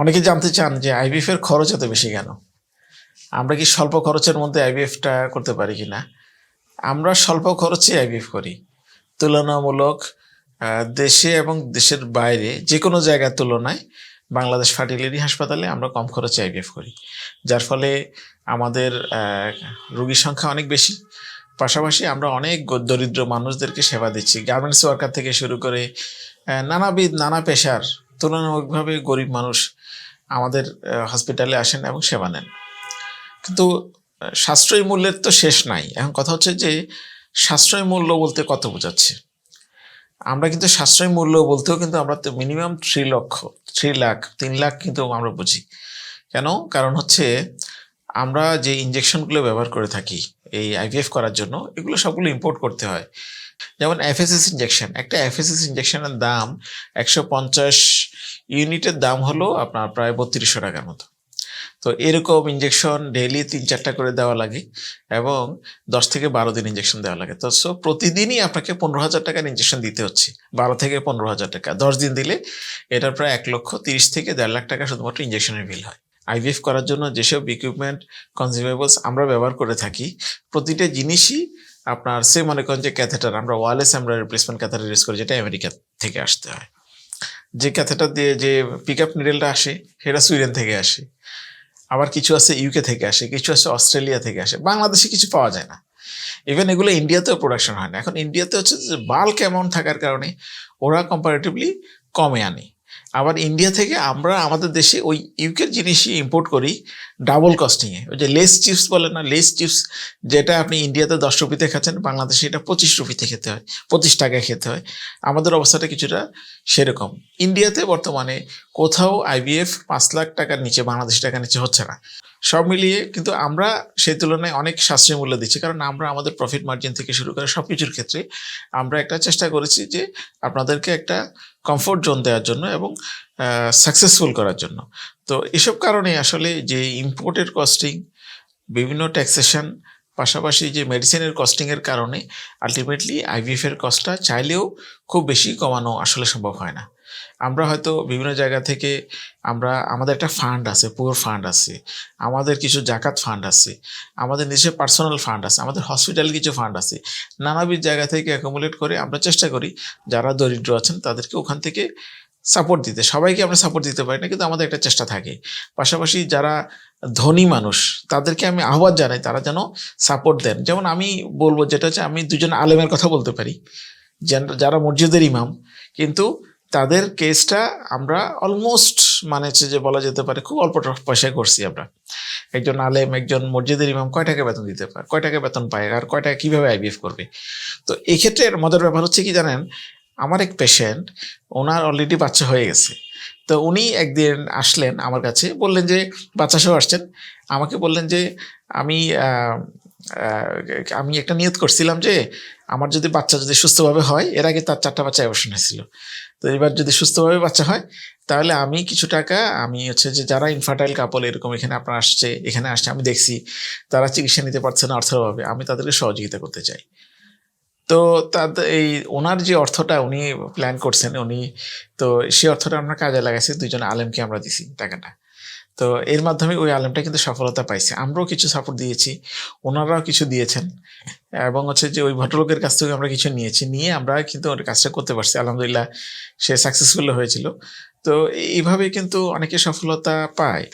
অনেকে জানতে চান যে আইভিএফ এর খরচ এত বেশি কেন? আমরা কি স্বল্প খরচের মধ্যে আইভিএফটা করতে পারি কি না আমরা স্বল্প খরচে আইভিএফ করি। তুলনামূলক দেশে এবং দেশের বাইরে যে কোনো জায়গার তুলনায় বাংলাদেশ ফার্টিলিটি হাসপাতালে আমরা কম খরচে আইভিএফ করি। যার ফলে আমাদের রোগীর সংখ্যা অনেক বেশি। পাশাপাশি আমরা অনেক দরিদ্র মানুষদেরকে সেবা দিচ্ছি। গার্মেন্টস ওয়ার্কার থেকে শুরু করে নানাবিধ, নানা পেশার তুলনামূলকভাবে গরিব মানুষ আমাদের হসপিটালে আসেন এবং সেবা নেন। কিন্তু সাশ্রয়ী মূল্যের তো শেষ নাই। এখন কথা হচ্ছে যে, সাশ্রয়ী মূল্য বলতে কত বোঝাচ্ছে? আমরা কিন্তু সাশ্রয়ী মূল্য বলতেও কিন্তু আমরা তো মিনিমাম থ্রি লক্ষ থ্রি লাখ তিন লাখ কিন্তু আমরা বুঝি। কেন? কারণ হচ্ছে, আমরা যে ইঞ্জেকশনগুলো ব্যবহার করে থাকি, এই আইভিএফ করার জন্য, এগুলো সবগুলো ইম্পোর্ট করতে হয়। যেমন এফএসএস ইঞ্জেকশন একটা এফএসএস ইঞ্জেকশনের দাম একশো পঞ্চাশ ইউনিটের দাম হলো আপনার প্রায় বত্রিশশো টাকার মতো। তো এরকম ইঞ্জেকশন ডেইলি তিন চারটা করে দেওয়া লাগে এবং দশ থেকে বারো দিন ইঞ্জেকশন দেওয়া লাগে। তো সো প্রতিদিনই আপনাকে পনেরো হাজার টাকার ইঞ্জেকশন দিতে হচ্ছে। বারো থেকে পনেরো হাজার টাকা। দশ দিন দিলে এটার প্রায় এক লক্ষ তিরিশ থেকে দেড় লাখ টাকা শুধুমাত্র ইঞ্জেকশনের বিল হয়। আইভিএফ করার জন্য যেসব ইকুইপমেন্ট কনজিউমেবলস আমরা ব্যবহার করে থাকি, প্রতিটা জিনিসই আপনার, সে মনে করেন যে ক্যাথেটার আমরা ওয়ারলেস আমরা রিপ্লেসমেন্ট ক্যাথেটার ইউজ করি, যেটা আমেরিকা থেকে আসতে হয়। যে ক্যাথেটার দিয়ে যে পিক আপ নিডেলটা আসে, সেটা সুইডেন থেকে আসে। আবার কিছু আছে ইউকে থেকে আসে, কিছু আছে অস্ট্রেলিয়া থেকে আসে। বাংলাদেশে কিছু পাওয়া যায় না। ইভেন এগুলো ইন্ডিয়াতেও প্রোডাকশন হয় না। এখন ইন্ডিয়াতে হচ্ছে যে বাল্ক অ্যামাউন্ট থাকার কারণে ওরা কম্পারেটিভলি কমে আনে। আবার ইন্ডিয়া থেকে আমরা আমাদের দেশে ওই ইউকের জিনিসই ইম্পোর্ট করি ডাবল কস্টিংয়ে ওই যে লেস চিপস বলে না লেস চিপস যেটা আপনি ইন্ডিয়াতে দশ রুপিতে খাচ্ছেন, বাংলাদেশে এটা পঁচিশ রুপিতে খেতে হয়, পঁচিশ টাকায় খেতে হয়। আমাদের অবস্থাটা কিছুটা সেরকম। ইন্ডিয়াতে বর্তমানে কোথাও আইবিএফ পাঁচ লাখ টাকার নিচে, বাংলাদেশ টাকার নিচে হচ্ছে না। সব মিলিয়ে কিন্তু আমরা সেই তুলনায় অনেক সাশ্রয়ী মূল্য দিচ্ছি। কারণ আমরা আমাদের প্রফিট মার্জিন থেকে শুরু করে সব কিছুর ক্ষেত্রে আমরা একটা চেষ্টা করেছি যে আপনাদেরকে একটা কমফোর্ট জোন দেওয়ার জন্য এবং সাকসেসফুল করার জন্য। তো এসব কারণে আসলে যে ইম্পোর্টের কস্টিং বিভিন্ন ট্যাক্সেশন পাশাপাশি যে মেডিসিনের কস্টিংয়ের কারণে আলটিমেটলি আইভিএফের কস্টটা চাইলেও খুব বেশি কমানো আসলে সম্ভব হয় না। আমরা হয়তো বিভিন্ন জায়গা থেকে আমরা, আমাদের একটা ফান্ড আছে পুরো ফান্ড আছে, আমাদের কিছু জাকাত ফান্ড আছে, আমাদের নিজস্ব পার্সোনাল ফান্ড আছে, আমাদের হসপিটালে কিছু ফান্ড আছে, নানাবিধ জায়গা থেকে অ্যাকোমোলেট করে আমরা চেষ্টা করি যারা দরিদ্র আছেন তাদেরকে ওখান থেকে সাপোর্ট দিতে। সবাইকে আমরা সাপোর্ট দিতে পারি না, কিন্তু আমাদের একটা চেষ্টা থাকে। পাশাপাশি যারা ধনী মানুষ, তাদেরকে আমি আহ্বান জানাই, তারা যেন সাপোর্ট দেন। যেমন আমি বলব যেটা হচ্ছে, আমি দুজন আলেমের কথা বলতে পারি যারা মসজিদের ইমাম, কিন্তু তাদের কেসটা আমরা অলমোস্ট মানে যে বলা যেতে পারে খুব অল্প পয়সায় করছি আমরা। একজন আলেম, একজন মসজিদের ইমাম কয় টাকা বেতন দিতে পারে, কয় টাকা বেতন পায়, আর কয় টাকা কীভাবে আইবিএফ করবে? তো এই ক্ষেত্রে এর মজার ব্যাপার হচ্ছে কি জানেন, আমার এক পেশেন্ট ওনার অলরেডি বাচ্চা হয়ে গেছে। তো উনি একদিন আসলেন আমার কাছে, বললেন যে, বাচ্চা সহ আসছেন। আমাকে বললেন যে, আমি আমি একটা নিয়ত করছিলাম যে আমার যদি বাচ্চা যদি সুস্থভাবে হয়, এর আগে তার চারটা বাচ্চা অবসর হয়েছিল তো এবার যদি সুস্থভাবে বাচ্চা হয়, তাহলে আমি কিছু টাকা, আমি হচ্ছে যে যারা ইনফার্টাইল কাপল এরকম এখানে আপনার আসছে, এখানে আসছে, আমি দেখছি, তারা চিকিৎসা নিতে পারছে না অর্থের অভাবে, আমি তাদেরকে সহযোগিতা করতে চাই। তো তাদের এই ওনার যে অর্থটা উনি প্ল্যান করছেন, উনি, তো সেই অর্থটা আমরা কাজে লাগাইছি, দুইজন আলেমকে আমরা দিছি টাকাটা। তো এর মাধ্যমে ওই আলেমটা কিন্তু সফলতা পাইছে। আমরাও কিছু সাপোর্ট দিয়েছি, ওনারাও কিছু দিয়েছেন। এবং হচ্ছে যে ওই ভদ্রলোকের কাছ থেকে আমরা কিছু নিয়েছি, নিয়ে আমরা কিন্তু ওর কাজটা করতে পারছি। আলহামদুলিল্লাহ সে সাকসেসফুল হয়েছিল। তো এইভাবে কিন্তু অনেকে সফলতা পায়।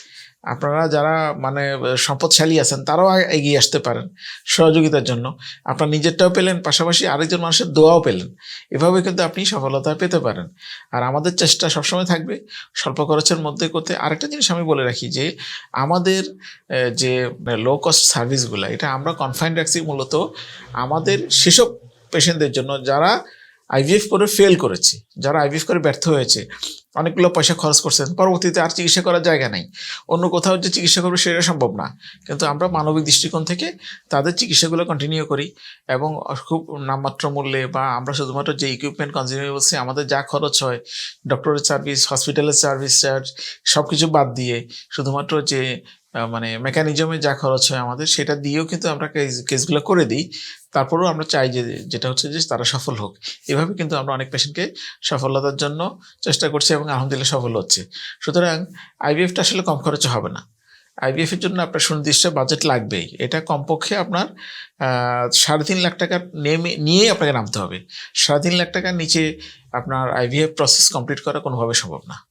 আপনারা যারা মানে সম্পদশালী আছেন, তারাও এগিয়ে আসতে পারেন সহযোগিতার জন্য। আপনার নিজেরটাও পেলেন, পাশাপাশি আরেকজন মানুষের দোয়াও পেলেন। এভাবে কিন্তু আপনি সফলতা পেতে পারেন। আর আমাদের চেষ্টা সবসময় থাকবে স্বল্প খরচের মধ্যে করতে। আরেকটা জিনিস আমি বলে রাখি যে, আমাদের যে লো কস্ট সার্ভিসগুলো এটা আমরা কনফাইন রাখছি মূলত আমাদের সেসব পেশেন্টদের জন্য যারা আইভিএফ করে ফেল করেছে। যারা আইভিএফ করে ব্যর্থ হয়েছে, অনেকগুলো পয়সা খরচ করছেন, পরবর্তীতে আর চিকিৎসা করার জায়গা নেই। অন্য কোথাও যে চিকিৎসা করবে সেটা সম্ভব না। কিন্তু আমরা মানবিক দৃষ্টিকোণ থেকে তাদের চিকিৎসাগুলো কন্টিনিউ করি এবং খুব নামমাত্র মূল্যে বা আমরা শুধুমাত্র যে ইকুইপমেন্ট কনজিউমেবলসে আমাদের যা খরচ হয় ডক্টরের সার্ভিস হসপিটালের সার্ভিস চার্জ সব কিছু বাদ দিয়ে শুধুমাত্র যে মানে মেকানিজমে যা খরচ হয় আমাদের, সেটা দিয়েও কিন্তু আমরা কেস- কেসগুলো করে দিই। তারপরেও আমরা চাই যে, যেটা হচ্ছে যে, তারা সফল হোক। এভাবে কিন্তু আমরা অনেক পেশেন্টকে সফলতার জন্য চেষ্টা করছি এবং আলহামদুলিল্লাহ সফল হচ্ছে। সুতরাং আইভিএফটা আসলে কম খরচে হবে না। আইভিএফ এর জন্য আপনার সুনির্দিষ্ট বাজেট লাগবেই। এটা কমপক্ষে আপনার সাড়ে তিন লাখ টাকা নেমে, নিয়েই আপনাকে নামতে হবে। সাড়ে তিন লাখ টাকার নিচে আপনার আইভিএফ প্রসেস কমপ্লিট করা কোনোভাবে সম্ভব না।